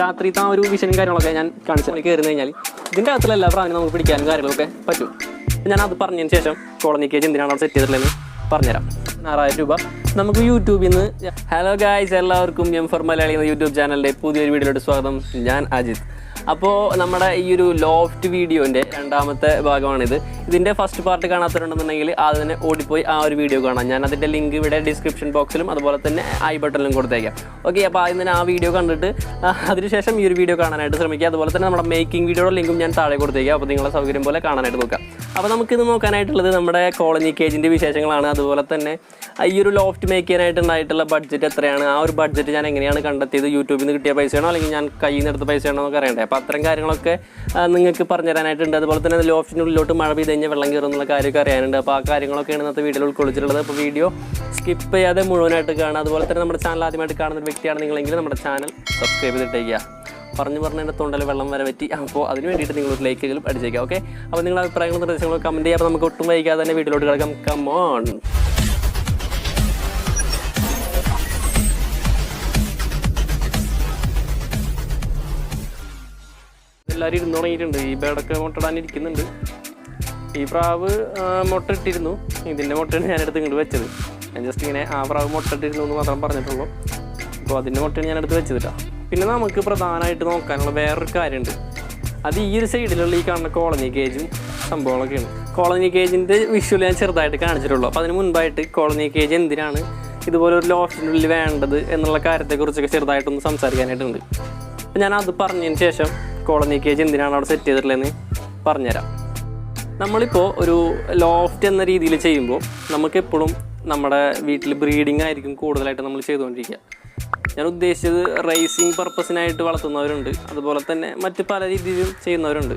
രാത്രിത്തെ ആ ഒരു വിഷനും കാര്യങ്ങളൊക്കെ ഞാൻ കാണിച്ചു കയറി കഴിഞ്ഞാൽ ഇതിന്റെ അകത്തുള്ള എല്ലാ പ്രാവശ്യം നമുക്ക് പിടിക്കാനും കാര്യങ്ങളൊക്കെ പറ്റും. ഞാൻ അത് പറഞ്ഞതിന് ശേഷം കോളനി കേജ് എന്തിനാണ് അവിടെ സെറ്റ് ചെയ്തിട്ടുള്ളതെന്ന് പറഞ്ഞുതരാം. ആറായിരം രൂപ. നമുക്ക് യൂട്യൂബിൽ നിന്ന് ഹലോ ഗായ്സ് എല്ലാവർക്കും എം ഫോർ മലയാളി എന്ന യൂട്യൂബ് ചാനലിന്റെ പുതിയൊരു വീഡിയോയിലോട്ട് സ്വാഗതം. ഞാൻ അജിത്. അപ്പോൾ നമ്മുടെ ഈ ഒരു ലോഫ്റ്റ് വീഡിയോന്റെ രണ്ടാമത്തെ ഭാഗമാണിത്. ഇതിന്റെ ഫസ്റ്റ് പാർട്ട് കാണാത്തവരുണ്ടെന്നുണ്ടെങ്കിൽ അത് തന്നെ ഓടിപ്പോയി ആ ഒരു വീഡിയോ കാണാം. ഞാൻ അതിന്റെ ലിങ്ക് ഇവിടെ ഡിസ്ക്രിപ്ഷൻ ബോക്സിലും അതുപോലെ തന്നെ ഐ ബട്ടണിലും കൊടുത്തേക്കാം. ഓക്കെ അപ്പോൾ ആദ്യം തന്നെ ആ വീഡിയോ കണ്ടിട്ട് അതിനുശേഷം ഈ ഒരു വീഡിയോ കാണാനായിട്ട് ശ്രമിക്കുക. അതുപോലെ തന്നെ നമ്മുടെ മേക്കിംഗ് വീഡിയോയുടെ ലിങ്കും ഞാൻ താഴെ കൊടുത്തേക്കാം. അപ്പോൾ നിങ്ങളെ സൗകര്യം പോലെ കാണാനായിട്ട് നോക്കാം. അപ്പോൾ നമുക്കിത് നോക്കാനായിട്ടുള്ളത് നമ്മുടെ കോളനി കേജിന്റെ വിശേഷങ്ങളാണ്. അതുപോലെ തന്നെ ഈ ഒരു ലോഫ്റ്റ് മേക്ക് ചെയ്യാനായിട്ടുണ്ടായിട്ടുള്ള ബഡ്ജറ്റ് എത്രയാണ്? ആ ഒരു ബഡ്ജറ്റ് ഞാൻ എങ്ങനെയാണ് കണ്ടെത്തിയത്? യൂട്യൂബിൽ നിന്ന് കിട്ടിയ പൈസയാണോ? അല്ലെങ്കിൽ ഞാൻ കയ്യിൽ നിന്ന് എടുത്ത പൈസയാണോ എന്നൊക്കെ അറിയണ്ടേ? അപ്പോൾ അത്തരം കാര്യങ്ങളൊക്കെ നിങ്ങൾക്ക് പറഞ്ഞു തരാനായിട്ടുണ്ട് അതുപോലെ തന്നെ ലോഫ്റ്റിനുള്ളിലോട്ട് മഴ പെയ്ത് കഴിഞ്ഞാൽ വെള്ളം കയറുന്നുള്ള കാര്യമൊക്കെ അറിയാനുണ്ട്. അപ്പോൾ ആ കാര്യങ്ങളൊക്കെയാണ് ഇന്നത്തെ വീഡിയോയിൽ ഉൾക്കൊള്ളിച്ചിട്ടുള്ളത്. അപ്പോൾ വീഡിയോ സ്കിപ്പ് ചെയ്യാതെ മുഴുവനായിട്ട് കാണുക. അതുപോലെ തന്നെ നമ്മുടെ ചാനൽ ആദ്യമായിട്ട് കാണുന്ന ഒരു വ്യക്തിയാണ് നിങ്ങളെങ്കിൽ നമ്മുടെ ചാനൽ സബ്സ്ക്രൈബ് ചെയ്തിട്ടേക്കുക. പറഞ്ഞു പറഞ്ഞ എന്റെ തൊണ്ടയിൽ വെള്ളം വരെ പറ്റി അപ്പോൾ അതിന് വേണ്ടിയിട്ട് നിങ്ങൾ ഒരു ലൈക്കെങ്കിലും അടിച്ചേക്കാം ഓക്കെ അപ്പോൾ നിങ്ങളുടെ അഭിപ്രായങ്ങളും നിർദ്ദേശങ്ങളും കമന്റ് ചെയ്യാം. നമുക്ക് ഒട്ടും വൈകാതെ തന്നെ വീട്ടിലോട്ട് കിടക്കാം. കമോൺ എല്ലാവരും ഇരുന്ന് തുടങ്ങിയിട്ടുണ്ട് ഈ ബേഡൊക്കെ മുട്ടടാൻ ഇരിക്കുന്നുണ്ട് ഈ പ്രാവ് മുട്ട ഇട്ടിരുന്നു ഇതിന്റെ മുട്ടയാണ് ഞാനെടുത്ത് ഇങ്ങോട്ട് വെച്ചത്. ഞാൻ ജസ്റ്റ് ഇങ്ങനെ ആ പ്രാവ് മുട്ട ഇട്ടിരുന്നു എന്ന് മാത്രം പറഞ്ഞിട്ടുള്ളൂ. അപ്പോൾ അതിന്റെ മുട്ടയാണ് ഞാൻ എടുത്ത് വെച്ചത് കേട്ടോ. പിന്നെ നമുക്ക് പ്രധാനമായിട്ട് നോക്കാനുള്ള വേറൊരു കാര്യമുണ്ട്. അത് ഈ ഒരു സൈഡിലുള്ള ഈ കാണുന്ന കോളനി കേജും സംഭവങ്ങളൊക്കെയാണ്. കോളനി കേജിന്റെ വിഷ്വൽ ഞാൻ ചെറുതായിട്ട് കാണിച്ചിട്ടുള്ളൂ. അപ്പോൾ അതിന് മുൻപായിട്ട് കോളനി കേജ് എന്തിനാണ് ഇതുപോലെ ഒരു ലോഫ്റ്റിനുള്ളിൽ വേണ്ടത് എന്നുള്ള കാര്യത്തെക്കുറിച്ചൊക്കെ ചെറുതായിട്ടൊന്ന് സംസാരിക്കാനായിട്ടുണ്ട്. അപ്പോൾ ഞാൻ അത് പറഞ്ഞതിന് ശേഷം കോളനി കേജ് എന്തിനാണ് അവിടെ സെറ്റ് ചെയ്തിട്ടുള്ളതെന്ന് പറഞ്ഞുതരാം. നമ്മളിപ്പോൾ ഒരു ലോഫ്റ്റ് എന്ന രീതിയിൽ ചെയ്യുമ്പോൾ നമുക്കെപ്പോഴും നമ്മുടെ വീട്ടിൽ ബ്രീഡിംഗ് ആയിരിക്കും കൂടുതലായിട്ട് നമ്മൾ ചെയ്തുകൊണ്ടിരിക്കുക. ഞാൻ ഉദ്ദേശിച്ചത് റേസിംഗ് പർപ്പസിനായിട്ട് വളർത്തുന്നവരുണ്ട്. അതുപോലെ തന്നെ മറ്റ് പല രീതിയിലും ചെയ്യുന്നവരുണ്ട്.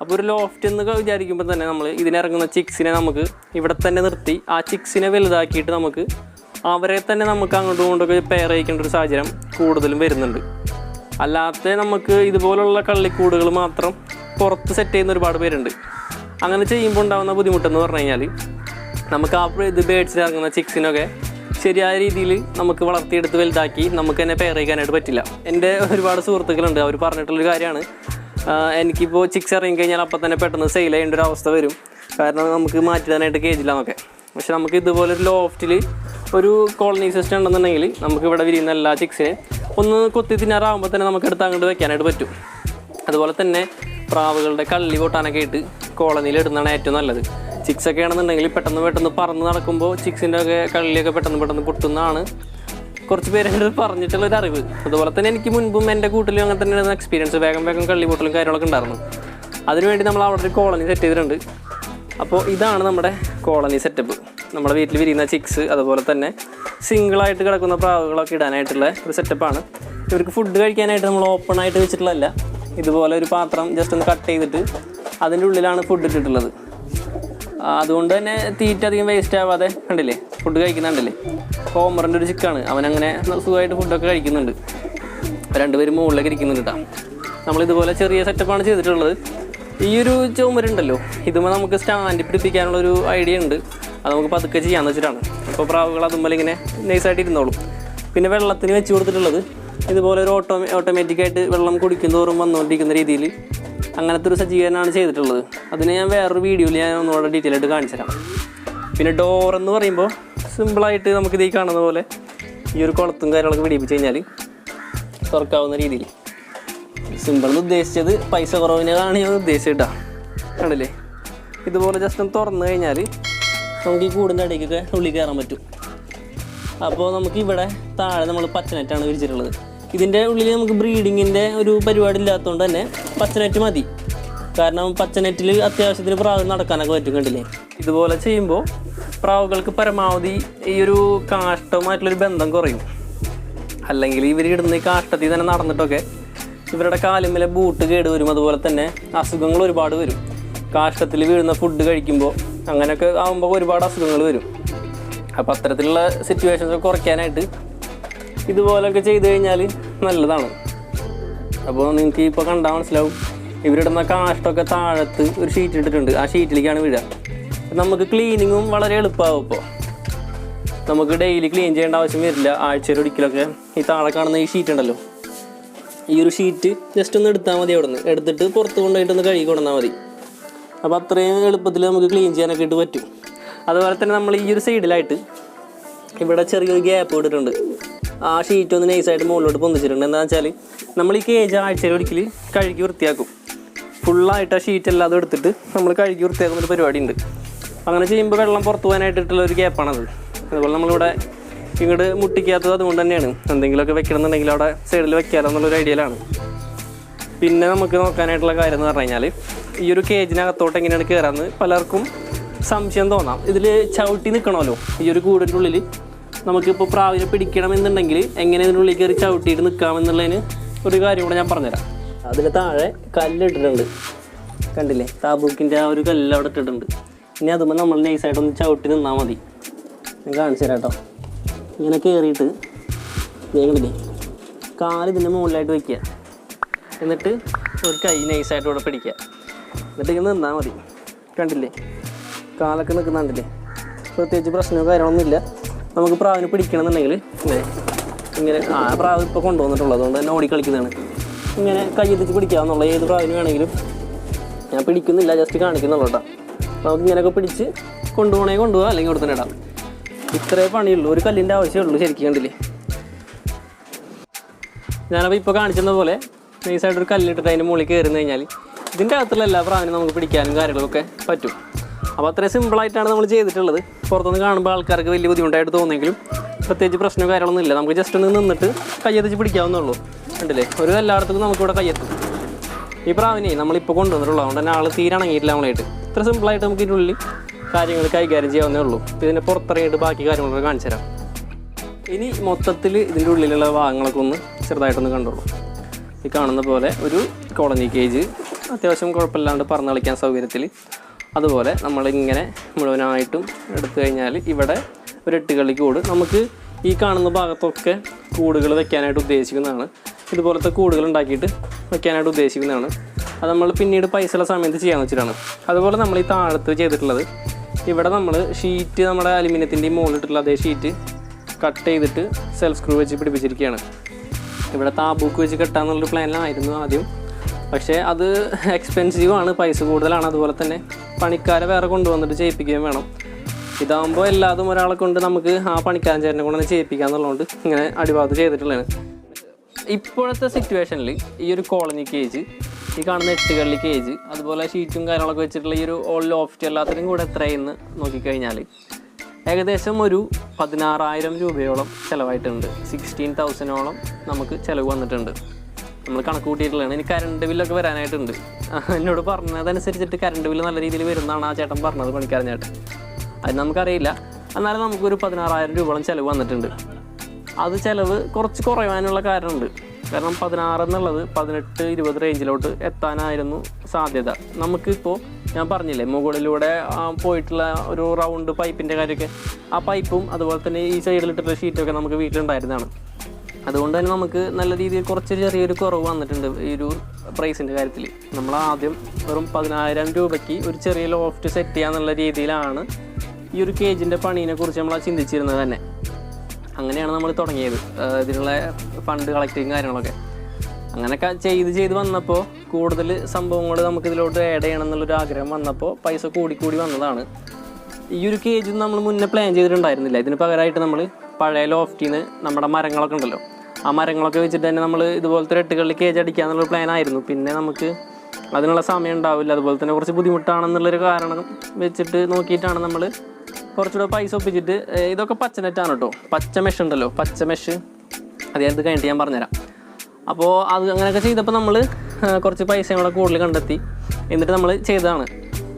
അപ്പോൾ ഒരു ലോഫ്റ്റ് എന്ന് വിചാരിക്കുമ്പോൾ തന്നെ നമ്മൾ ഇതിനിറങ്ങുന്ന ചിക്സിനെ നമുക്ക് ഇവിടെ തന്നെ നിർത്തി ആ ചിക്സിനെ വലുതാക്കിയിട്ട് നമുക്ക് അവരെ തന്നെ നമുക്ക് അങ്ങോട്ടും ഇങ്ങോട്ടൊക്കെ പെയർ അയക്കേണ്ട ഒരു സാഹചര്യം കൂടുതലും വരുന്നുണ്ട്. അല്ലാത്ത നമുക്ക് ഇതുപോലുള്ള കള്ളിക്കൂടുകൾ മാത്രം പുറത്ത് സെറ്റ് ചെയ്യുന്ന ഒരുപാട് പേരുണ്ട്. അങ്ങനെ ചെയ്യുമ്പോൾ ഉണ്ടാകുന്ന ബുദ്ധിമുട്ടെന്ന് പറഞ്ഞു കഴിഞ്ഞാൽ നമുക്ക് ആ ഇത് ബേഡ്സിൽ ഇറങ്ങുന്ന ചിക്സിനൊക്കെ ശരിയായ രീതിയിൽ നമുക്ക് വളർത്തിയെടുത്ത് വലുതാക്കി നമുക്ക് തന്നെ പെയർ ചെയ്യാനായിട്ട് പറ്റില്ല. എന്റെ ഒരുപാട് സുഹൃത്തുക്കളുണ്ട് അവർ പറഞ്ഞിട്ടുള്ളൊരു കാര്യമാണ്. എനിക്കിപ്പോൾ ചിക്സ് ഇറങ്ങി കഴിഞ്ഞാൽ അപ്പം തന്നെ പെട്ടെന്ന് സെയിൽ ചെയ്യേണ്ട ഒരു അവസ്ഥ വരും. കാരണം നമുക്ക് മാറ്റിടാനായിട്ട് കേജില്ല എന്നൊക്കെ പക്ഷെ നമുക്ക് ഇതുപോലൊരു ലോഫ്റ്റിൽ ഒരു കോളനി സിസ്റ്റം ഉണ്ടെന്നുണ്ടെങ്കിൽ നമുക്ക് ഇവിടെ വിരിയുന്ന എല്ലാ ചിക്സിനെ ഒന്ന് കൊത്തി തിന്നാറാകുമ്പോൾ തന്നെ നമുക്ക് എടുത്ത് അങ്ങോട്ട് വെക്കാനായിട്ട് പറ്റും. അതുപോലെ തന്നെ പ്രാവുകളുടെ കള്ളി പൊട്ടാനൊക്കെ ആയിട്ട് കോളനിയിൽ ഇടുന്നതാണ് ഏറ്റവും നല്ലത്. ചിക്സ് ഒക്കെ ആണെന്നുണ്ടെങ്കിൽ പെട്ടെന്ന് പെട്ടെന്ന് പറന്ന് നടക്കുമ്പോൾ ചിക്സിന്റെ ഒക്കെ കള്ളിയൊക്കെ പെട്ടെന്ന് പെട്ടെന്ന് പൊട്ടുന്നതാണ്. കുറച്ച് പേര് എന്റെ അടുത്ത് പറഞ്ഞിട്ടുള്ള ഒരു അറിവ്. അതുപോലെ തന്നെ എനിക്ക് മുൻപും എന്റെ കൂട്ടിലും അങ്ങനെ തന്നെ എക്സ്പീരിയൻസ് വേഗം വേഗം കള്ളി പൊട്ടലും കാര്യങ്ങളൊക്കെ ഉണ്ടായിരുന്നു. അതിനുവേണ്ടി നമ്മൾ അവിടെ ഒരു കോളനി സെറ്റ് ചെയ്തിട്ടുണ്ട്. അപ്പോൾ ഇതാണ് നമ്മുടെ കോളനി സെറ്റപ്പ് നമ്മുടെ വീട്ടിൽ വിരിയുന്ന ചിക്സ് അതുപോലെ തന്നെ സിംഗിളായിട്ട് കിടക്കുന്ന പ്രാവുകളൊക്കെ ഇടാനായിട്ടുള്ള ഒരു സെറ്റപ്പാണ് ഇവർക്ക് ഫുഡ് കഴിക്കാനായിട്ട് നമ്മൾ ഓപ്പൺ ആയിട്ട് വെച്ചിട്ടുള്ളതല്ല. ഇതുപോലെ ഒരു പാത്രം ജസ്റ്റ് ഒന്ന് കട്ട് ചെയ്തിട്ട് അതിന്റെ ഉള്ളിലാണ് ഫുഡ് ഇട്ടിട്ടുള്ളത്. അതുകൊണ്ട് തന്നെ തീറ്റ അധികം വേസ്റ്റ് ആവാതെ കണ്ടില്ലേ? ഫുഡ് കഴിക്കുന്നുണ്ടല്ലേ ഹോമറിന്റെ ഒരു ചിക്കാണ് അവനങ്ങനെ സുഖമായിട്ട് ഫുഡൊക്കെ കഴിക്കുന്നുണ്ട്. രണ്ടുപേരും മുകളിലേക്ക് ഇരിക്കുന്നുണ്ട് കേട്ടോ നമ്മളിതുപോലെ ചെറിയ സെറ്റപ്പാണ് ചെയ്തിട്ടുള്ളത്. ഈ ഒരു ചുമരുണ്ടല്ലോ ഇതുമ്പോൾ നമുക്ക് സ്റ്റാൻഡ് പിടിപ്പിക്കാനുള്ളൊരു ഐഡിയ ഉണ്ട്. അത് നമുക്ക് പതുക്കെ ചെയ്യാമെന്ന് വെച്ചിട്ടാണ്. അപ്പോൾ പ്രാവുകൾ അതുമ്പോൾ ഇങ്ങനെ നൈസായിട്ട് ഇരുന്നോളും. പിന്നെ വെള്ളത്തിന് വെച്ച് കൊടുത്തിട്ടുള്ളത് ഇതുപോലെ ഒരു ഓട്ടോ ഓട്ടോമാറ്റിക്കായിട്ട് വെള്ളം കുടിക്കും തോറും വന്നുകൊണ്ടിരിക്കുന്ന രീതിയിൽ അങ്ങനത്തെ ഒരു സജ്ജീകരണമാണ് ചെയ്തിട്ടുള്ളത്. അതിന് ഞാൻ വേറൊരു വീഡിയോയിൽ ഞാൻ ഒന്നുകൂടെ ഡീറ്റെയിൽ ആയിട്ട് കാണിച്ചു തരാം പിന്നെ ഡോർ എന്ന് പറയുമ്പോൾ സിമ്പിളായിട്ട് നമുക്കിത് ഈ കാണുന്ന പോലെ ഈ ഒരു കുളത്തും കാര്യങ്ങളൊക്കെ പിടിപ്പിച്ച് കഴിഞ്ഞാൽ തുറക്കാവുന്ന രീതിയിൽ. സിമ്പിൾ എന്ന് ഉദ്ദേശിച്ചത് പൈസ കുറവിനാണ് ഞാൻ ഉദ്ദേശിച്ചിട്ടാ കണ്ടില്ലേ? ഇതുപോലെ ജസ്റ്റ് ഒന്ന് തുറന്നു കഴിഞ്ഞാൽ നമുക്ക് ഈ കൂടിന്റെ അടിക്കൊക്കെ ഉള്ളിൽ കയറാൻ പറ്റും. അപ്പോൾ നമുക്ക് ഇവിടെ താഴെ നമ്മൾ പച്ചനെറ്റാണ് വിരിച്ചിട്ടുള്ളത്. ഇതിന്റെ ഉള്ളിൽ നമുക്ക് ബ്രീഡിങ്ങിന്റെ ഒരു പരിപാടി ഇല്ലാത്തതുകൊണ്ട് തന്നെ പച്ചനെറ്റ് മതി. കാരണം പച്ചനെറ്റിൽ അത്യാവശ്യത്തിന് പ്രാവ് നടക്കാനൊക്കെ പറ്റും കണ്ടില്ലേ? ഇതുപോലെ ചെയ്യുമ്പോൾ പ്രാവുകൾക്ക് പരമാവധി ഈ ഒരു കാഷ്ടവുമായിട്ടുള്ളൊരു ബന്ധം കുറയും. അല്ലെങ്കിൽ ഇവർ ഇടുന്ന ഈ കാഷ്ടത്തിൽ തന്നെ നടന്നിട്ടൊക്കെ ഇവരുടെ കാലുമ്മലെ ബൂട്ട് കേട് വരും. അതുപോലെ തന്നെ അസുഖങ്ങൾ ഒരുപാട് വരും. കാഷ്ടത്തിൽ വീഴുന്ന ഫുഡ് കഴിക്കുമ്പോൾ അങ്ങനെയൊക്കെ ആകുമ്പോൾ ഒരുപാട് അസുഖങ്ങൾ വരും. അപ്പോൾ അത്തരത്തിലുള്ള സിറ്റുവേഷൻസ് കുറയ്ക്കാനായിട്ട് ഇതുപോലൊക്കെ ചെയ്തു കഴിഞ്ഞാൽ നല്ലതാണ്. അപ്പോൾ നിങ്ങൾക്ക് ഇപ്പോൾ കണ്ടാൽ മനസ്സിലാവും. ഇവരിടുന്ന കാഷ്ടമൊക്കെ താഴത്ത് ഒരു ഷീറ്റ് ഇട്ടിട്ടുണ്ട്. ആ ഷീറ്റിലേക്കാണ് വീഴുക നമുക്ക് ക്ലീനിങ്ങും വളരെ എളുപ്പമാവും ഇപ്പോൾ നമുക്ക് ഡെയിലി ക്ലീൻ ചെയ്യേണ്ട ആവശ്യം വരില്ല. ആഴ്ചയിൽ ഒരിക്കലൊക്കെ ഈ താഴെ കാണുന്ന ഈ ഷീറ്റ് ഉണ്ടല്ലോ. ഈ ഒരു ഷീറ്റ് ജസ്റ്റ് ഒന്ന് എടുത്താൽ മതി അവിടെ നിന്ന് എടുത്തിട്ട് പുറത്ത് കൊണ്ടുപോയിട്ടൊന്ന് കഴുകി കൊണ്ടുവന്നാൽ മതി. അപ്പോൾ അത്രയും എളുപ്പത്തിൽ നമുക്ക് ക്ലീൻ ചെയ്യാനൊക്കെ ഇട്ട് പറ്റും. അതുപോലെ തന്നെ നമ്മൾ ഈ ഒരു സൈഡിലായിട്ട് ഇവിടെ ചെറിയൊരു ഗ്യാപ്പ് ഇട്ടിട്ടുണ്ട്. ആ ഷീറ്റ് ഒന്ന് നൈസായിട്ട് മുകളിലോട്ട് പൊന്തിച്ചിട്ടുണ്ട്. എന്താണെന്ന് വെച്ചാൽ നമ്മൾ ഈ കേജ് ആഴ്ചയിൽ ഒരിക്കൽ കഴുകി വൃത്തിയാക്കും. ഫുള്ളായിട്ട് ആ ഷീറ്റ് എല്ലാം എടുത്തിട്ട് നമ്മൾ കഴുകി വൃത്തിയാക്കുന്ന ഒരു പരിപാടി ഉണ്ട് അങ്ങനെ ചെയ്യുമ്പോൾ വെള്ളം പുറത്തു പോകാനായിട്ടുള്ള ഒരു ഗ്യാപ്പാണത് അതുപോലെ നമ്മളിവിടെ ഇങ്ങോട്ട് മുട്ടിക്കാത്തത് അതുകൊണ്ട് തന്നെയാണ്. എന്തെങ്കിലുമൊക്കെ വെക്കണമെന്നുണ്ടെങ്കിൽ അവിടെ സൈഡിൽ വെക്കാമല്ലോ എന്നുള്ളൊരു ഐഡിയയിലാണ് പിന്നെ നമുക്ക് നോക്കാനായിട്ടുള്ള കാര്യം എന്ന് പറഞ്ഞു കഴിഞ്ഞാൽ ഈ ഒരു കേജിനകത്തോട്ട് എങ്ങനെയാണ് കയറാമെന്ന് പലർക്കും സംശയം തോന്നാം. ഇതിൽ ചവിട്ടി നിൽക്കണമല്ലോ ഈ ഒരു കൂടിന്റെ ഉള്ളിൽ നമുക്കിപ്പോൾ പ്രാവിനെ പിടിക്കണമെന്നുണ്ടെങ്കിൽ എങ്ങനെ ഇതിനുള്ളിൽ കയറി ചവിട്ടിയിട്ട് നിൽക്കാമെന്നുള്ളതിന് ഒരു കാര്യം കൂടെ ഞാൻ പറഞ്ഞുതരാം. അതിന് താഴെ കല്ലിട്ടിട്ടുണ്ട്. കണ്ടില്ലേ? താബൂക്കിന്റെ ആ ഒരു കല്ല് അവിടെ ഇട്ടിട്ടുണ്ട്. ഇനി അതുമ്പോൾ നമ്മൾ നൈസായിട്ടൊന്ന് ചവിട്ടി നിന്നാൽ മതി. ഞാൻ കാണിച്ചു തരാം കേട്ടോ. ഇങ്ങനെ കയറിയിട്ട് കണ്ടില്ലേ? കാൽ ഇതിന്റെ മുകളിലായിട്ട് വയ്ക്കുക എന്നിട്ട് ഒരു കൈ നൈസായിട്ട് ഇവിടെ പിടിക്കുക. എന്നിട്ട് ഇങ്ങനെ നിന്നാൽ മതി. കണ്ടില്ലേ? കാലൊക്കെ നിൽക്കുന്നുണ്ടല്ലേ? പ്രത്യേകിച്ച് പ്രശ്നമോ കാര്യങ്ങളൊന്നുമില്ല. നമുക്ക് പ്രാവിനെ പിടിക്കണമെന്നുണ്ടെങ്കിൽ ഇങ്ങനെ ഇങ്ങനെ ആ പ്രാവ് ഇപ്പോൾ കൊണ്ടുവന്നിട്ടുള്ളത് അതുകൊണ്ട് തന്നെ ഓടി കളിക്കുന്നതാണ്. ഇങ്ങനെ കയ്യെത്തിച്ച് പിടിക്കാമെന്നുള്ള ഏത് പ്രാവിന് വേണമെങ്കിലും ഞാൻ പിടിക്കുന്നില്ല ജസ്റ്റ് കാണിക്കുന്നുള്ളൂ കേട്ടോ. നമുക്ക് ഇങ്ങനെയൊക്കെ പിടിച്ച് കൊണ്ടുപോകണേ കൊണ്ടുപോകാം അല്ലെങ്കിൽ ഇവിടെ തന്നെ ഇടാം. ഇത്രേ പണിയുള്ളൂ. ഒരു കല്ലിന്റെ ആവശ്യമുള്ളൂ ശരിക്കും കണ്ടില്ലേ? ഞാനപ്പോൾ ഇപ്പോൾ കാണിച്ചെന്ന പോലെ നൈസായിട്ടൊരു കല്ലിട്ടിട്ട് അതിന്റെ മുകളിൽ കയറി കഴിഞ്ഞാൽ ഇതിന്റെ അകത്തുള്ള എല്ലാ പ്രാവിനും നമുക്ക് പിടിക്കാനും കാര്യങ്ങളൊക്കെ പറ്റും. അപ്പോൾ അത്രയും സിമ്പിളായിട്ടാണ് നമ്മൾ ചെയ്തിട്ടുള്ളത്. പുറത്തുനിന്ന് കാണുമ്പോൾ ആൾക്കാർക്ക് വലിയ ബുദ്ധിമുട്ടായിട്ട് തോന്നിയെങ്കിലും പ്രത്യേകിച്ച് പ്രശ്നമോ കാര്യങ്ങളൊന്നും ഇല്ല. നമുക്ക് ജസ്റ്റ് ഒന്ന് നിന്നിട്ട് കയ്യെത്തിച്ച് പിടിക്കാവുന്നുള്ളൂ കണ്ടില്ലേ? ഒരു എല്ലായിടത്തും നമുക്കിവിടെ കയ്യെത്തും. ഈ പ്രാവിനെ നമ്മളിപ്പോൾ കൊണ്ടുവന്നിട്ടുള്ളൂ. അതുകൊണ്ട് തന്നെ ആൾ തീരെ അണങ്ങിയിട്ടില്ല നമ്മളായിട്ട്. ഇത്ര സിമ്പിളായിട്ട് നമുക്ക് ഇതിന്റെ ഉള്ളിൽ കാര്യങ്ങൾ കൈകാര്യം ചെയ്യാവുന്നേ ഉള്ളൂ. ഇതിന്റെ പുറത്തിറങ്ങിയിട്ട് ബാക്കി കാര്യങ്ങളൊക്കെ കാണിച്ചു തരാം. ഇനി മൊത്തത്തിൽ ഇതിന്റെ ഉള്ളിലുള്ള ഭാഗങ്ങളൊക്കെ ഒന്ന് ചെറുതായിട്ടൊന്ന് കണ്ടോളൂ. ഈ കാണുന്ന പോലെ ഒരു കോളനി കേജ് അത്യാവശ്യം കുഴപ്പമില്ലാണ്ട് പറന്ന് കളിക്കാൻ സൗകര്യത്തിൽ അതുപോലെ നമ്മളിങ്ങനെ മുഴുവനായിട്ടും എടുത്തു കഴിഞ്ഞാൽ ഇവിടെ ഒരു എട്ടുകളി കൂട്. നമുക്ക് ഈ കാണുന്ന ഭാഗത്തൊക്കെ കൂടുകൾ വെക്കാനായിട്ട് ഉദ്ദേശിക്കുന്നതാണ്. ഇതുപോലത്തെ കൂടുകൾ ഉണ്ടാക്കിയിട്ട് വെക്കാനായിട്ട് ഉദ്ദേശിക്കുന്നതാണ്. അത് നമ്മൾ പിന്നീട് പൈസയുള്ള സമയത്ത് ചെയ്യാന്ന് വെച്ചിട്ടാണ്. അതുപോലെ നമ്മൾ ഈ താഴത്ത് ചെയ്തിട്ടുള്ളത് ഇവിടെ നമ്മൾ ഷീറ്റ് നമ്മുടെ അലുമിനിയത്തിന്റെ മുകളിലിട്ടുള്ള അതേ ഷീറ്റ് കട്ട് ചെയ്തിട്ട് സെൽഫ് സ്ക്രൂ വെച്ച് പിടിപ്പിച്ചിരിക്കുകയാണ്. ഇവിടെ താബൂക്ക് വെച്ച് കെട്ടാന്നുള്ളൊരു പ്ലാനിലായിരുന്നു ആദ്യം. പക്ഷേ അത് എക്സ്പെൻസീവ് ആണ് പൈസ കൂടുതലാണ്. അതുപോലെ തന്നെ പണിക്കാരെ വേറെ കൊണ്ടുവന്നിട്ട് ചെയ്യിപ്പിക്കുകയും വേണം. ഇതാകുമ്പോൾ എല്ലാതും ഒരാളെ കൊണ്ട് നമുക്ക് ആ പണിക്കാരൻ ചേട്ടനെ കൊണ്ട് തന്നെ ചെയ്യിപ്പിക്കാന്നുള്ളതുകൊണ്ട് ഇങ്ങനെ അടിഭാഗത്ത് ചെയ്തിട്ടുള്ളതാണ്. ഇപ്പോഴത്തെ സിറ്റുവേഷനിൽ ഈ ഒരു കോളനി കേജ് ഈ കാണുന്ന എട്ടുകളിൽ കേജ് അതുപോലെ ഷീറ്റും കാര്യങ്ങളൊക്കെ വെച്ചിട്ടുള്ള ഈ ഒരു ഓൾ ലോഫ്റ്റ് എല്ലാത്തിനും കൂടെ എത്രയെന്ന് നോക്കിക്കഴിഞ്ഞാൽ ഏകദേശം ഒരു പതിനാറായിരം രൂപയോളം ചിലവായിട്ടുണ്ട്. സിക്സ്റ്റീൻ തൗസൻഡോളം നമുക്ക് ചിലവ് വന്നിട്ടുണ്ട്. നമ്മൾ കണക്ക് കൂട്ടിയിട്ടുള്ളതാണ്. ഇനി കറണ്ട് ബില്ലൊക്കെ വരാനായിട്ടുണ്ട്. എന്നോട് പറഞ്ഞതനുസരിച്ചിട്ട് കറണ്ട് ബില്ല് നല്ല രീതിയിൽ വരുന്നതാണ് ആ ചേട്ടൻ പറഞ്ഞത് പണിക്കാരൻ ചേട്ടൻ. അത് നമുക്കറിയില്ല. എന്നാലും നമുക്കൊരു പതിനാറായിരം രൂപയോളം ചിലവ് വന്നിട്ടുണ്ട്. അത് ചിലവ് കുറച്ച് കുറയാനുള്ള കാരണമുണ്ട്. കാരണം പതിനാറ് എന്നുള്ളത് പതിനെട്ട് ഇരുപത് റേഞ്ചിലോട്ട് എത്താനായിരുന്നു സാധ്യത. നമുക്കിപ്പോൾ ഞാൻ പറഞ്ഞില്ലേ മുകളിലൂടെ പോയിട്ടുള്ള ഒരു റൗണ്ട് പൈപ്പിന്റെ കാര്യമൊക്കെ. ആ പൈപ്പും അതുപോലെ തന്നെ ഈ സൈഡിലിട്ടുള്ള ഷീറ്റൊക്കെ നമുക്ക് വീട്ടിലുണ്ടായിരുന്നതാണ്. അതുകൊണ്ട് തന്നെ നമുക്ക് നല്ല രീതിയിൽ കുറച്ച് ചെറിയൊരു കുറവ് വന്നിട്ടുണ്ട് ഈ ഒരു പ്രൈസിന്റെ കാര്യത്തിൽ നമ്മൾ ആദ്യം വെറും പതിനായിരം രൂപയ്ക്ക് ഒരു ചെറിയ ലോഫ്റ്റ് സെറ്റ് ചെയ്യാന്നുള്ള രീതിയിലാണ് ഈ ഒരു കേജിന്റെ പണീനെ കുറിച്ച് നമ്മൾ ചിന്തിച്ചിരുന്നത് തന്നെ. അങ്ങനെയാണ് നമ്മൾ തുടങ്ങിയത് ഇതിനുള്ള ഫണ്ട് കളക്റ്റിങ് കാര്യങ്ങളൊക്കെ. അങ്ങനെയൊക്കെ ചെയ്ത് ചെയ്ത് വന്നപ്പോൾ കൂടുതൽ സംഭവങ്ങൾ നമുക്ക് ഇതിലോട്ട് ആഡ് ചെയ്യണം എന്നുള്ളൊരു ആഗ്രഹം വന്നപ്പോൾ പൈസ കൂടി കൂടി വന്നതാണ്. ഈ ഒരു കേജ് നമ്മൾ മുന്നേ പ്ലാൻ ചെയ്തിട്ടുണ്ടായിരുന്നില്ല. ഇതിന് പകരമായിട്ട് നമ്മൾ പഴയ ലോഫ്റ്റിന്ന് നമ്മുടെ മരങ്ങളൊക്കെ ഉണ്ടല്ലോ ആ മരങ്ങളൊക്കെ വെച്ചിട്ട് തന്നെ നമ്മൾ ഇതുപോലത്തെ എട്ടുകളിൽ കേജ് അടിക്കുക എന്നുള്ള പ്ലാൻ ആയിരുന്നു. പിന്നെ നമുക്ക് അതിനുള്ള സമയം ഉണ്ടാവില്ല. അതുപോലെ തന്നെ കുറച്ച് ബുദ്ധിമുട്ടാണെന്നുള്ളൊരു കാരണം വെച്ചിട്ട് നോക്കിയിട്ടാണ് നമ്മൾ കുറച്ചുകൂടെ പൈസ ഒപ്പിച്ചിട്ട് ഇതൊക്കെ പച്ച നെറ്റാണ് കേട്ടോ പച്ച മെഷ് ഉണ്ടല്ലോ. പച്ച മെഷ് അത് ഞാൻ കഴിഞ്ഞിട്ട് ഞാൻ പറഞ്ഞുതരാം. അപ്പോൾ അത് അങ്ങനെയൊക്കെ ചെയ്തപ്പോൾ നമ്മൾ കുറച്ച് പൈസ കൂടെ കൂടുതൽ കണ്ടെത്തി. എന്നിട്ട് നമ്മൾ ചെയ്തതാണ്.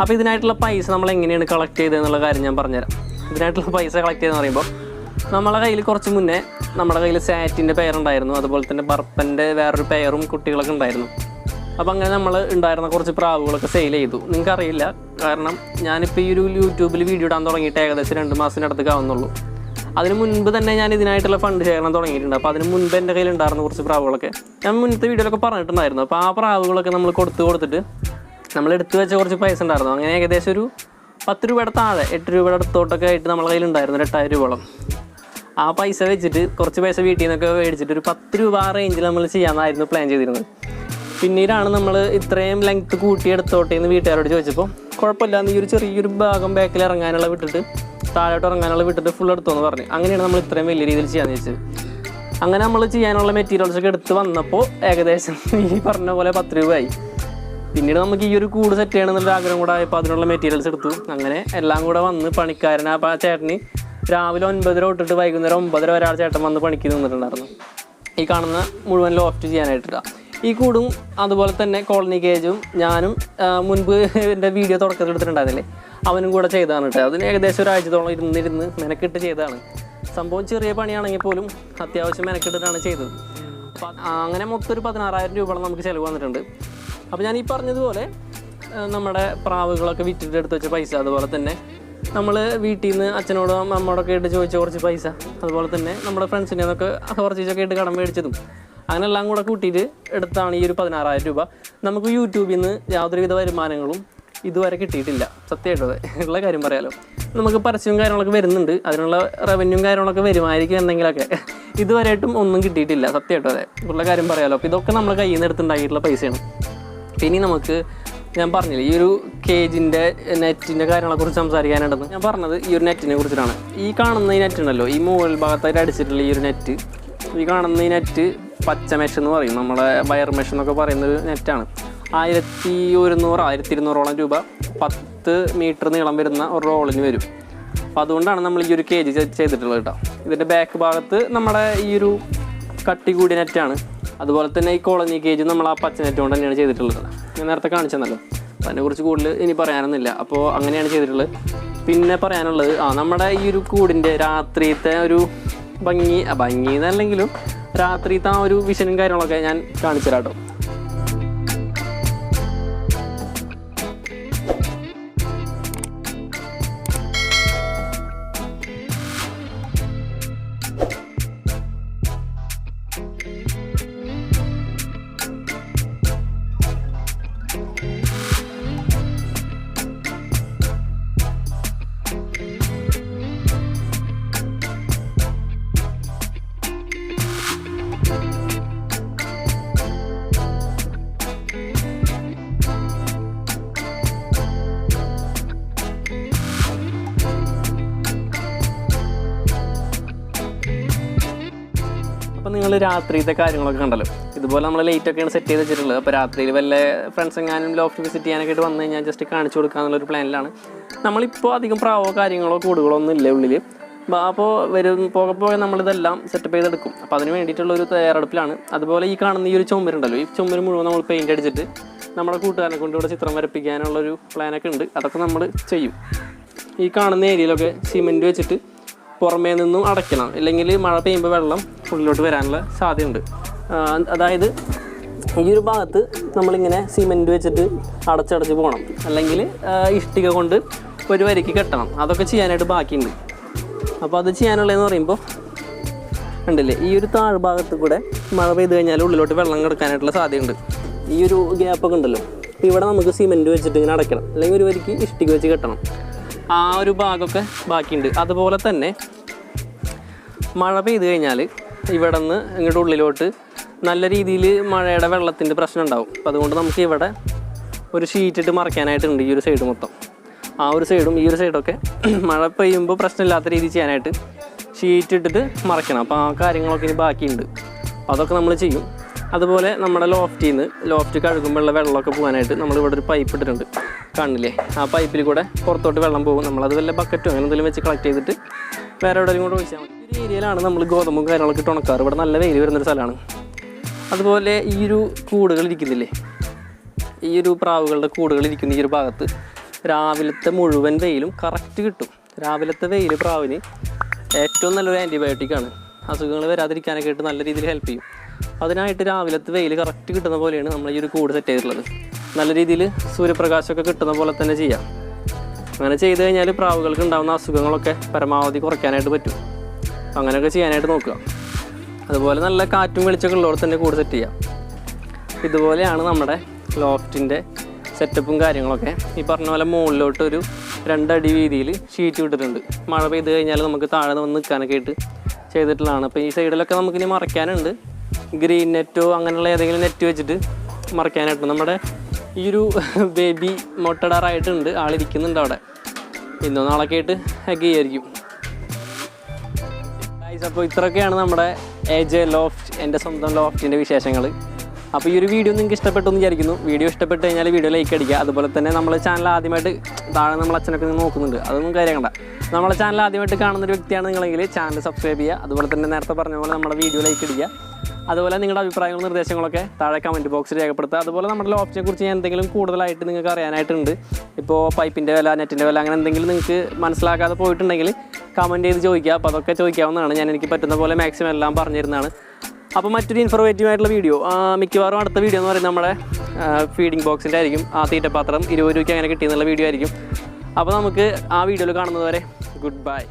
അപ്പോൾ ഇതിനായിട്ടുള്ള പൈസ നമ്മൾ എങ്ങനെയാണ് കളക്ട് ചെയ്തതെന്നുള്ള കാര്യം ഞാൻ പറഞ്ഞുതരാം. ഇതിനായിട്ടുള്ള പൈസ കളക്ട് ചെയ്തെന്ന് പറയുമ്പോൾ നമ്മളെ കയ്യിൽ കുറച്ച് മുന്നേ നമ്മുടെ കയ്യിൽ സാറ്റിന്റെ പെയറുണ്ടായിരുന്നു. അതുപോലെ തന്നെ ബർപ്പന്റെ വേറൊരു പെയറും കുട്ടികളൊക്കെ ഉണ്ടായിരുന്നു. അപ്പോൾ അങ്ങനെ നമ്മൾ ഉണ്ടായിരുന്ന കുറച്ച് പ്രാവുകളൊക്കെ സെയിൽ ചെയ്തു. നിങ്ങൾക്ക് അറിയില്ല കാരണം ഞാനിപ്പോൾ ഈ ഒരു യൂട്യൂബിൽ വീഡിയോ ഇടാൻ തുടങ്ങിയിട്ട് ഏകദേശം രണ്ട് മാസത്തിന്റെ അടുത്ത് ആവുന്നുള്ളൂ. അതിന് മുൻപ് തന്നെ ഞാൻ ഇതിനായിട്ടുള്ള ഫണ്ട് ശേഖരണം തുടങ്ങിയിട്ടുണ്ട്. അപ്പോൾ അതിന് മുൻപ് എന്റെ കയ്യിൽ ഉണ്ടായിരുന്ന കുറച്ച് പ്രാവുകളൊക്കെ ഞാൻ മുൻപ് വീഡിയോയിലൊക്കെ പറഞ്ഞിട്ടുണ്ടായിരുന്നു. അപ്പോൾ ആ പ്രാവുകളൊക്കെ നമ്മൾ കൊടുത്ത് കൊടുത്തിട്ട് നമ്മൾ എടുത്തു വെച്ച കുറച്ച് പൈസ ഉണ്ടായിരുന്നു. അങ്ങനെ ഏകദേശം ഒരു പത്ത് രൂപയുടെ താഴെ എട്ട് രൂപയുടെ അടുത്തോട്ടൊക്കെ ആയിട്ട് നമ്മളെ കയ്യിൽ ഉണ്ടായിരുന്നു എട്ടായിരം രൂപയോളം. ആ പൈസ വെച്ചിട്ട് കുറച്ച് പൈസ വീട്ടിൽ നിന്നൊക്കെ മേടിച്ചിട്ട് ഒരു പത്ത് രൂപ ആ റേഞ്ചിൽ നമ്മൾ ചെയ്യാമെന്നായിരുന്നു പ്ലാൻ ചെയ്തിരുന്നത്. പിന്നീടാണ് നമ്മൾ ഇത്രയും ലെങ്ത്ത് കൂട്ടി എടുത്തോട്ടെ എന്ന് വീട്ടുകാരോട് ചോദിച്ചപ്പോൾ കുഴപ്പമില്ല ഈ ഒരു ചെറിയൊരു ഭാഗം ബാക്കിൽ ഇറങ്ങാനുള്ള വിട്ടിട്ട് താഴോട്ട് ഇറങ്ങാനുള്ള വിട്ടിട്ട് ഫുൾ എടുത്തോന്ന് പറഞ്ഞു. അങ്ങനെയാണ് നമ്മൾ ഇത്രയും വലിയ രീതിയിൽ ചെയ്യാന്ന് വെച്ചത്. അങ്ങനെ നമ്മൾ ചെയ്യാനുള്ള മെറ്റീരിയൽസ് ഒക്കെ എടുത്ത് വന്നപ്പോൾ ഏകദേശം ഈ പറഞ്ഞ പോലെ പത്ത് രൂപയായി. പിന്നീട് നമുക്ക് ഈ ഒരു കൂട് സെറ്റ് ചെയ്യണമെന്നുള്ള ആഗ്രഹം കൂടെ ആയപ്പോൾ അതിനുള്ള മെറ്റീരിയൽസ് എടുത്തു. അങ്ങനെ എല്ലാം കൂടെ വന്ന് പണിക്കാരനാ ചേട്ടന് രാവിലെ ഒൻപതര തൊട്ടിട്ട് വൈകുന്നേരം ഒമ്പതര വരെ ആ ചേട്ടൻ വന്ന് പണിക്ക് നിന്നിട്ടുണ്ടായിരുന്നു. ഈ കാണുന്ന മുഴുവൻ ലോഫ്റ്റ് ചെയ്യാനായിട്ടാണ് ഈ കൂടും അതുപോലെ തന്നെ കോളനി കേജും ഞാനും മുൻപ് എന്റെ വീഡിയോ തുടക്കത്തിൽ എടുത്തിട്ടുണ്ടായിരുന്നില്ലേ? അവനും കൂടെ ചെയ്തതാണ് കേട്ടോ. അതിന് ഏകദേശം ഒരാഴ്ചത്തോളം ഇരുന്നിരുന്ന് മെനക്കെട്ട് ചെയ്തതാണ്. സംഭവം ചെറിയ പണിയാണെങ്കിൽ പോലും അത്യാവശ്യം മെനക്കെട്ടിട്ടാണ് ചെയ്തത്. അപ്പം അങ്ങനെ മൊത്തം ഒരു പതിനാറായിരം രൂപയോളം നമുക്ക് ചിലവ് വന്നിട്ടുണ്ട്. അപ്പോൾ ഞാൻ ഈ പറഞ്ഞതുപോലെ നമ്മുടെ പ്രാവുകളൊക്കെ വിറ്റിട്ട് എടുത്ത് വെച്ച പൈസ അതുപോലെ തന്നെ നമ്മൾ വീട്ടിൽ നിന്ന് അച്ഛനോടോ അമ്മയോടൊക്കെ ആയിട്ട് ചോദിച്ച കുറച്ച് പൈസ. അതുപോലെ തന്നെ നമ്മുടെ ഫ്രണ്ട്സിനെ നിന്നൊക്കെ കുറച്ചൊക്കെ ആയിട്ട് കടം മേടിച്ചതും. അങ്ങനെ എല്ലാം കൂടെ കൂട്ടിയിട്ട് എടുത്താണ് ഈ ഒരു പതിനാറായിരം രൂപ. നമുക്ക് യൂട്യൂബിൽ നിന്ന് യാതൊരുവിധ വരുമാനങ്ങളും ഇതുവരെ കിട്ടിയിട്ടില്ല. സത്യമായിട്ട് ഉള്ള കാര്യം പറയാലോ. നമുക്ക് പരസ്യവും കാര്യങ്ങളൊക്കെ വരുന്നുണ്ട്. അതിനുള്ള റവന്യൂവും കാര്യങ്ങളൊക്കെ വരുമായിരിക്കും എന്തെങ്കിലുമൊക്കെ. ഇതുവരെയായിട്ടും ഒന്നും കിട്ടിയിട്ടില്ല. സത്യമായിട്ടും അതെ. ഉള്ള കാര്യം പറയാലോ. അപ്പോൾ ഇതൊക്കെ നമ്മുടെ കയ്യിൽ നിന്ന് എടുത്തുണ്ടാക്കിയിട്ടുള്ള പൈസയാണ്. ഇനി നമുക്ക് ഞാൻ പറഞ്ഞില്ല ഈ ഒരു കേജിന്റെ നെറ്റിന്റെ കാര്യങ്ങളെ കുറിച്ച് സംസാരിക്കാനുണ്ടെന്ന്. ഞാൻ പറഞ്ഞത് ഈ ഒരു നെറ്റിനെ കുറിച്ചിട്ടാണ്. ഈ കാണുന്ന ഈ നെറ്റ് ഉണ്ടല്ലോ ഈ മുകളിൽ ഭാഗത്തായിട്ട് അടിച്ചിട്ടുള്ള ഈ ഒരു നെറ്റ് ഈ കാണുന്ന ഈ നെറ്റ് പച്ച മെഷ് എന്ന് പറയും. നമ്മളെ വയർ മെഷ് എന്നൊക്കെ പറയുന്ന ഒരു നെറ്റാണ് ആയിരത്തി ഒരുന്നൂറ് ആയിരത്തി ഇരുന്നൂറോളം രൂപ പത്ത് മീറ്റർ നീളം വരുന്ന ഒരു റോളിന് വരും. അപ്പോൾ അതുകൊണ്ടാണ് നമ്മൾ ഈ ഒരു കേജ് ചെയ്തിട്ടുള്ളത് കേട്ടോ. ഇതിന്റെ ബാക്ക് ഭാഗത്ത് നമ്മുടെ ഈ ഒരു കട്ടി കൂടിയ നെറ്റാണ് അതുപോലെ തന്നെ ഈ കോളനി കേജ് നമ്മൾ ആ പച്ചനെറ്റ് കൊണ്ട് തന്നെയാണ് ചെയ്തിട്ടുള്ളത്. ഞാൻ നേരത്തെ കാണിച്ചെന്നല്ലോ. അപ്പോൾ അതിനെക്കുറിച്ച് കൂടുതൽ ഇനി പറയാനൊന്നുമില്ല. അപ്പോൾ അങ്ങനെയാണ് ചെയ്തിട്ടുള്ളത്. പിന്നെ പറയാനുള്ളത് ആ നമ്മുടെ ഈ ഒരു കൂടിന്റെ രാത്രിയത്തെ ഒരു ഭംഗി ഭംഗി എന്നല്ലെങ്കിലും രാത്രിയത്തെ ആ ഒരു വിഷനും കാര്യങ്ങളൊക്കെ ഞാൻ കാണിച്ചു തരാം കേട്ടോ. നിങ്ങൾ രാത്രിയിലത്തെ കാര്യങ്ങളൊക്കെ കണ്ടല്ലോ. ഇതുപോലെ നമ്മൾ ലേറ്റ് ഒക്കെയാണ് സെറ്റ് ചെയ്ത് വെച്ചിട്ടുള്ളത്. അപ്പോൾ രാത്രിയിൽ വല്ല ഫ്രണ്ട്സ് എങ്ങാനും ലോഫ്റ്റ് വിസിറ്റ് ചെയ്യാനൊക്കെ ആയിട്ട് വന്നു കഴിഞ്ഞാൽ ജസ്റ്റ് കാണിച്ചു കൊടുക്കുക എന്നുള്ളൊരു പ്ലാനിലാണ് നമ്മളിപ്പോൾ അധികം പ്രാവോ കാര്യങ്ങളോ കൂടുകളോ ഒന്നും ഇല്ല ഉള്ളിൽ അപ്പോൾ വരും പോകെ പോകെ നമ്മളിതെല്ലാം സെറ്റപ്പ് ചെയ്തെടുക്കും. അപ്പോൾ അതിന് വേണ്ടിയിട്ടുള്ള ഒരു തയ്യാറെടുപ്പിലാണ്. അതുപോലെ ഈ കാണുന്ന ഈ ഒരു ചുമരുണ്ടല്ലോ ഈ ചുമര് മുഴുവൻ നമ്മൾ പെയിന്റ് അടിച്ചിട്ട് നമ്മുടെ കൂട്ടുകാരനെ കൊണ്ട് ഇവിടെ ചിത്രം വരപ്പിക്കാനുള്ളൊരു പ്ലാനൊക്കെ ഉണ്ട്. അതൊക്കെ നമ്മൾ ചെയ്യും. ഈ കാണുന്ന ഏരിയയിലൊക്കെ സിമെന്റ് വെച്ചിട്ട് പുറമേ നിന്നും അടയ്ക്കണം. ഇല്ലെങ്കിൽ മഴ പെയ്യുമ്പോൾ വെള്ളം ഉള്ളിലോട്ട് വരാനുള്ള സാധ്യതയുണ്ട്. അതായത് ഈ ഒരു ഭാഗത്ത് നമ്മളിങ്ങനെ സിമെന്റ് വെച്ചിട്ട് അടച്ചടച്ച് പോകണം. അല്ലെങ്കിൽ ഇഷ്ടിക കൊണ്ട് ഒരു വരിക്ക് കെട്ടണം. അതൊക്കെ ചെയ്യാനായിട്ട് ബാക്കിയുണ്ട്. അപ്പോൾ അത് ചെയ്യാനുള്ളതെന്ന് പറയുമ്പോൾ ഉണ്ടല്ലേ ഈ ഒരു താഴ്ഭാഗത്ത് കൂടെ മഴ പെയ്ത് കഴിഞ്ഞാൽ ഉള്ളിലോട്ട് വെള്ളം കിടക്കാനായിട്ടുള്ള സാധ്യതയുണ്ട്. ഈ ഒരു ഗ്യാപ്പൊക്കെ ഉണ്ടല്ലോ. അപ്പോൾ ഇവിടെ നമുക്ക് സിമെന്റ് വെച്ചിട്ട് ഇങ്ങനെ അടയ്ക്കണം. അല്ലെങ്കിൽ ഒരു വരിക്ക് ഇഷ്ടിക വെച്ച് കെട്ടണം. ആ ഒരു ഭാഗമൊക്കെ ബാക്കിയുണ്ട്. അതുപോലെ തന്നെ മഴ പെയ്ത് കഴിഞ്ഞാൽ ഇവിടെ നിന്ന് ഇങ്ങോട്ട് ഉള്ളിലോട്ട് നല്ല രീതിയിൽ മഴയുടെ വെള്ളത്തിന്റെ പ്രശ്നം ഉണ്ടാവും. അപ്പോൾ അതുകൊണ്ട് നമുക്ക് ഇവിടെ ഒരു ഷീറ്റ് ഇട്ട് മറയ്ക്കാനായിട്ടുണ്ട് ഈ ഒരു സൈഡ് മൊത്തം. ആ ഒരു സൈഡും ഈ ഒരു സൈഡൊക്കെ മഴ പെയ്യുമ്പോൾ പ്രശ്നമില്ലാത്ത രീതിയിൽ ചെയ്യാനായിട്ട് ഷീറ്റ് ഇട്ടിട്ട് മറയ്ക്കണം അപ്പോൾ ആ കാര്യങ്ങളൊക്കെ ഇനി ബാക്കിയുണ്ട്. അതൊക്കെ നമ്മൾ ചെയ്യും. അതുപോലെ നമ്മുടെ ലോഫ്റ്റിൽ നിന്ന് ലോഫ്റ്റ് കഴുകുമ്പോഴുള്ള വെള്ളമൊക്കെ പോകാനായിട്ട് നമ്മൾ ഇവിടെ ഒരു പൈപ്പ് ഇട്ടിട്ടുണ്ട്. കാണില്ലേ ആ പൈപ്പിൽ കൂടെ പുറത്തോട്ട് വെള്ളം പോകും. നമ്മളത് വല്ല ബക്കറ്റോ അങ്ങനെ എന്തെങ്കിലും വെച്ച് കളക്ട് ചെയ്തിട്ട് വേറെ എവിടെയും കൂടെ ഒഴിച്ചാൽ മതി. ഒരു ഏരിയയിലാണ് നമ്മൾ ഗോതമ്പും കാര്യങ്ങളൊക്കെ ഇട്ട് ഉണക്കാറ്. ഇവിടെ നല്ല വെയിൽ വരുന്നൊരു സ്ഥലമാണ്. അതുപോലെ ഈ ഒരു കൂടുകൾ ഇരിക്കുന്നില്ലേ? ഈ ഒരു പ്രാവുകളുടെ കൂടുകൾ ഇരിക്കുന്ന ഈ ഒരു ഭാഗത്ത് രാവിലത്തെ മുഴുവൻ വെയിലും കറക്റ്റ് കിട്ടും. രാവിലത്തെ വെയിൽ പ്രാവിന് ഏറ്റവും നല്ലൊരു ആന്റിബയോട്ടിക്കാണ് അസുഖങ്ങൾ വരാതിരിക്കാനൊക്കെ ആയിട്ട് നല്ല രീതിയിൽ ഹെൽപ്പ് ചെയ്യും. അതിനായിട്ട് രാവിലത്തെ വെയിൽ കറക്റ്റ് കിട്ടുന്ന പോലെയാണ് നമ്മൾ ഈ ഒരു കൂട് സെറ്റ് ചെയ്തിട്ടുള്ളത്. നല്ല രീതിയിൽ സൂര്യപ്രകാശമൊക്കെ കിട്ടുന്ന പോലെ തന്നെ ചെയ്യാം. അങ്ങനെ ചെയ്ത് കഴിഞ്ഞാൽ പ്രാവുകൾക്ക് ഉണ്ടാകുന്ന അസുഖങ്ങളൊക്കെ പരമാവധി കുറയ്ക്കാനായിട്ട് പറ്റും. അങ്ങനെയൊക്കെ ചെയ്യാനായിട്ട് നോക്കുക. അതുപോലെ നല്ല കാറ്റും വെളിച്ചൊക്കെ ഉള്ളവർ തന്നെ കൂട് സെറ്റ് ചെയ്യാം. ഇതുപോലെയാണ് നമ്മുടെ ലോഫ്റ്റിന്റെ സെറ്റപ്പും കാര്യങ്ങളൊക്കെ. ഈ പറഞ്ഞ പോലെ മുകളിലോട്ട് ഒരു രണ്ടടി വീതിയിൽ ഷീറ്റ് വിട്ടിട്ടുണ്ട് മഴ പെയ്ത് കഴിഞ്ഞാൽ നമുക്ക് താഴെ വന്ന് നിൽക്കാനൊക്കെ ആയിട്ട് ചെയ്തിട്ടുള്ളതാണ്. അപ്പോൾ ഈ സൈഡിലൊക്കെ നമുക്കിനി മറയ്ക്കാനുണ്ട്. ഗ്രീൻ നെറ്റോ അങ്ങനെയുള്ള ഏതെങ്കിലും നെറ്റ് വെച്ചിട്ട് മറയ്ക്കാനായിട്ട്. നമ്മുടെ ഈ ഒരു ബേബി മൊട്ടടാറായിട്ടുണ്ട്. ആളിരിക്കുന്നുണ്ട് അവിടെ. ഇന്നോ നാളൊക്കെ ആയിട്ട് ഹഗ് ചെയ്യായിരിക്കും അപ്പോൾ ഇത്രയൊക്കെയാണ് നമ്മുടെ ഏജ് ലോഫ്റ്റ് എന്റെ സ്വന്തം ലോഫ്റ്റിന്റെ വിശേഷങ്ങൾ അപ്പോൾ ഈ ഒരു വീഡിയോ നിങ്ങൾക്ക് ഇഷ്ടപ്പെട്ടു എന്ന് വിചാരിക്കുന്നു. വീഡിയോ ഇഷ്ടപ്പെട്ട് കഴിഞ്ഞാൽ വീഡിയോ ലൈക്ക് അടിക്കുക. അതുപോലെ തന്നെ നമ്മളെ ചാനൽ ആദ്യമായിട്ട് താഴെ നമ്മൾ അച്ഛനൊക്കെ നോക്കുന്നുണ്ട്. അതൊന്നും കാര്യണ്ട നമ്മളെ ചാനൽ ആദ്യമായിട്ട് കാണുന്ന ഒരു വ്യക്തിയാണ് നിങ്ങളെങ്കിൽ ചാനൽ സബ്സ്ക്രൈബ് ചെയ്യുക. അതുപോലെ തന്നെ നേരത്തെ പറഞ്ഞ പോലെ നമ്മുടെ വീഡിയോ ലൈക്ക് അടിക്കുക. അതുപോലെ നിങ്ങളുടെ അഭിപ്രായങ്ങളും നിർദ്ദേശങ്ങളൊക്കെ താഴെ കമന്റ് ബോക്സിൽ രേഖപ്പെടുത്തുക. അതുപോലെ നമ്മുടെ ഓപ്ഷനെ കുറിച്ച് ഞാൻ എന്തെങ്കിലും കൂടുതലായിട്ട് നിങ്ങൾക്ക് അറിയാനായിട്ടുണ്ട്. ഇപ്പോൾ പൈപ്പിന്റെ വില നെറ്റിന്റെ വില അങ്ങനെ എന്തെങ്കിലും നിങ്ങൾക്ക് മനസ്സിലാക്കാതെ പോയിട്ടുണ്ടെങ്കിൽ കമന്റ് ചെയ്ത് ചോദിക്കുക. അപ്പോൾ അതൊക്കെ ചോദിക്കാവുന്നതാണ്. ഞാൻ എനിക്ക് പറ്റുന്ന പോലെ മാക്സിമം എല്ലാം പറഞ്ഞു തരുന്നതാണ് അപ്പോൾ മറ്റൊരു ഇൻഫർമേറ്റീവായിട്ടുള്ള വീഡിയോ മിക്കവാറും അടുത്ത വീഡിയോ എന്ന് പറയുന്നത് നമ്മുടെ ഫീഡിംഗ് ബോക്സിന്റെ ആയിരിക്കും. ആ തീറ്റപ്പാത്രം ഇരുപത് രൂപയ്ക്ക് അങ്ങനെ കിട്ടിയെന്നുള്ള വീഡിയോ ആയിരിക്കും. അപ്പോൾ നമുക്ക് ആ വീഡിയോയിൽ കാണുന്നതുവരെ ഗുഡ് ബൈ